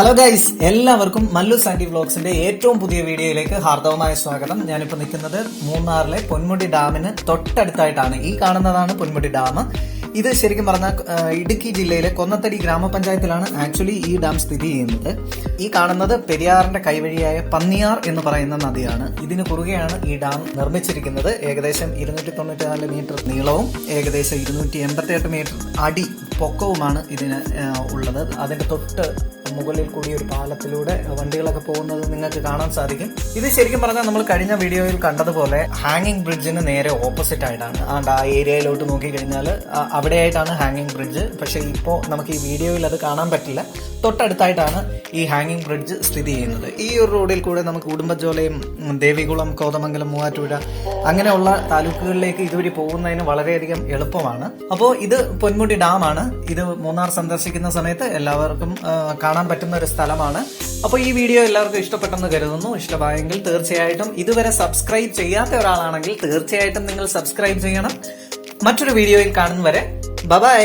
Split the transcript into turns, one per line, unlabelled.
Hello guys എല്ലാവർക്കും Mallu Sandy വ്ലോഗ്സിന്റെ ഏറ്റവും പുതിയ വീഡിയോയിലേക്ക് ഹാർദവമായ സ്വാഗതം. ഞാനിപ്പോൾ നിൽക്കുന്നത് മൂന്നാറിലെ പൊന്മുടി ഡാമിന് തൊട്ടടുത്തായിട്ടാണ്. ഈ കാണുന്നതാണ് പൊന്മുടി ഡാം. ഇത് ശരിക്കും പറഞ്ഞാൽ ഇടുക്കി ജില്ലയിലെ കൊന്നത്തടി ഗ്രാമപഞ്ചായത്തിലാണ് ആക്ച്വലി ഈ ഡാം സ്ഥിതി ചെയ്യുന്നത്. ഈ കാണുന്നത് പെരിയാറിന്റെ കൈവഴിയായ പന്നിയാർ എന്ന് പറയുന്ന നദിയാണ്. ഇതിന് കുറുകെയാണ് ഈ ഡാം നിർമ്മിച്ചിരിക്കുന്നത്. ഏകദേശം ഇരുന്നൂറ്റി തൊണ്ണൂറ്റിനാല് മീറ്റർ നീളവും ഏകദേശം ഇരുന്നൂറ്റി എൺപത്തി എട്ട് മീറ്റർ അടി പൊക്കവുമാണ് ഇതിന് ഉള്ളത്. അതിന്റെ തൊട്ട് മുകളിൽ കൂടി ഒരു പാലത്തിലൂടെ വണ്ടികളൊക്കെ പോകുന്നത് നിങ്ങൾക്ക് കാണാൻ സാധിക്കും. ഇത് ശരിക്കും പറഞ്ഞാൽ നമ്മൾ കഴിഞ്ഞ വീഡിയോയിൽ കണ്ടതുപോലെ ഹാങ്ങിങ് ബ്രിഡ്ജിന് നേരെ ഓപ്പോസിറ്റ് ആയിട്ടാണ്. ആണ്ട് ആ ഏരിയയിലോട്ട് നോക്കിക്കഴിഞ്ഞാൽ അവിടെയായിട്ടാണ് ഹാങ്ങിങ് ബ്രിഡ്ജ്. പക്ഷേ ഇപ്പോൾ നമുക്ക് ഈ വീഡിയോയിൽ അത് കാണാൻ പറ്റില്ല. തൊട്ടടുത്തായിട്ടാണ് ഈ ഹാങ്ങിങ് ബ്രിഡ്ജ് സ്ഥിതി ചെയ്യുന്നത്. ഈ ഒരു റോഡിൽ കൂടെ നമുക്ക് കുടുംബജോലയും ദേവികുളം കോതമംഗലം മൂവാറ്റുപുഴ അങ്ങനെയുള്ള താലൂക്കുകളിലേക്ക് ഇതുവഴി പോകുന്നതിന് വളരെയധികം എളുപ്പമാണ്. അപ്പോൾ ഇത് പൊന്മുടി ഡാമാണ്. ഇത് മൂന്നാർ സന്ദർശിക്കുന്ന സമയത്ത് എല്ലാവർക്കും ആ, കാണാൻ പറ്റുന്ന ഒരു സ്ഥലമാണ്. അപ്പോൾ ഈ വീഡിയോ എല്ലാവർക്കും ഇഷ്ടപ്പെട്ടെന്ന് കരുതുന്നു. ഇഷ്ടമായെങ്കിൽ തീർച്ചയായിട്ടും ഇതുവരെ സബ്സ്ക്രൈബ് ചെയ്യാത്ത ഒരാളാണെങ്കിൽ തീർച്ചയായിട്ടും നിങ്ങൾ സബ്സ്ക്രൈബ് ചെയ്യണം. മറ്റൊരു വീഡിയോയിൽ കാണുന്നവരെ ബൈ